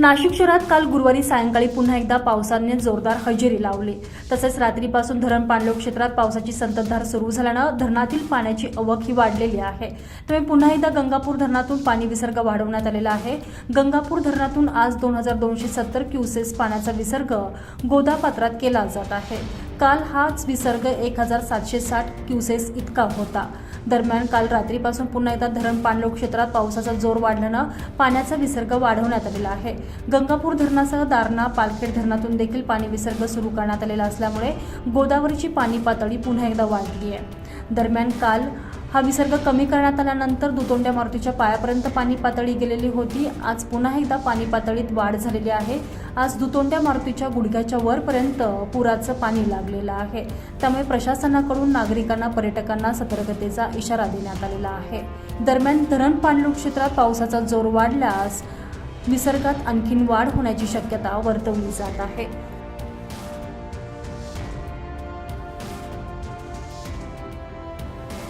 नाशिक शहरात काल गुरुवारी सायंकाळी पुन्हा एकदा पावसाने जोरदार हजेरी लावली. तसेच रात्रीपासून धरण पाणलोट क्षेत्रात पावसाची संततधार सुरू झाल्यानं धरणातील पाण्याची आवक ही वाढलेली आहे. त्यामुळे पुन्हा एकदा गंगापूर धरणातून पाणी विसर्ग वाढवण्यात आलेला आहे. गंगापूर धरणातून आज दोन हजार दोनशे सत्तर क्युसेस पाण्याचा विसर्ग गोदापात्रात केला जात आहे. काल हाच विसर्ग एक हजार सातशे साठ क्युसेस इतका होता. दरम्यान काल रात्रीपासून पुन्हा एकदा धरण पाणलोट क्षेत्रात पावसाचा जोर वाढल्यानं पाण्याचा विसर्ग वाढवण्यात आलेला आहे. गंगापूर धरणासह दारणा पालखेड धरणातून देखील पाणी विसर्ग सुरू करण्यात आलेला असल्यामुळे गोदावरीची पाणी पातळी पुन्हा एकदा वाढली आहे दरम्यान काल हा विसर्ग कमी करण्यात आल्यानंतर दुतोंड्या मारुतीच्या पायापर्यंत पाणी पातळी गेलेली होती. आज पुन्हा एकदा पाणी पातळीत वाढ झालेली आहे. आज दुतोंड्या मारुतीच्या गुडघ्याच्या वरपर्यंत पुराचं पाणी लागलेलं आहे. त्यामुळे प्रशासनाकडून नागरिकांना पर्यटकांना सतर्कतेचा इशारा देण्यात आलेला आहे. दरम्यान धरण पाणलोट क्षेत्रात पावसाचा जोर वाढल्यास विसर्गात आणखीन वाढ होण्याची शक्यता वर्तवली जात आहे.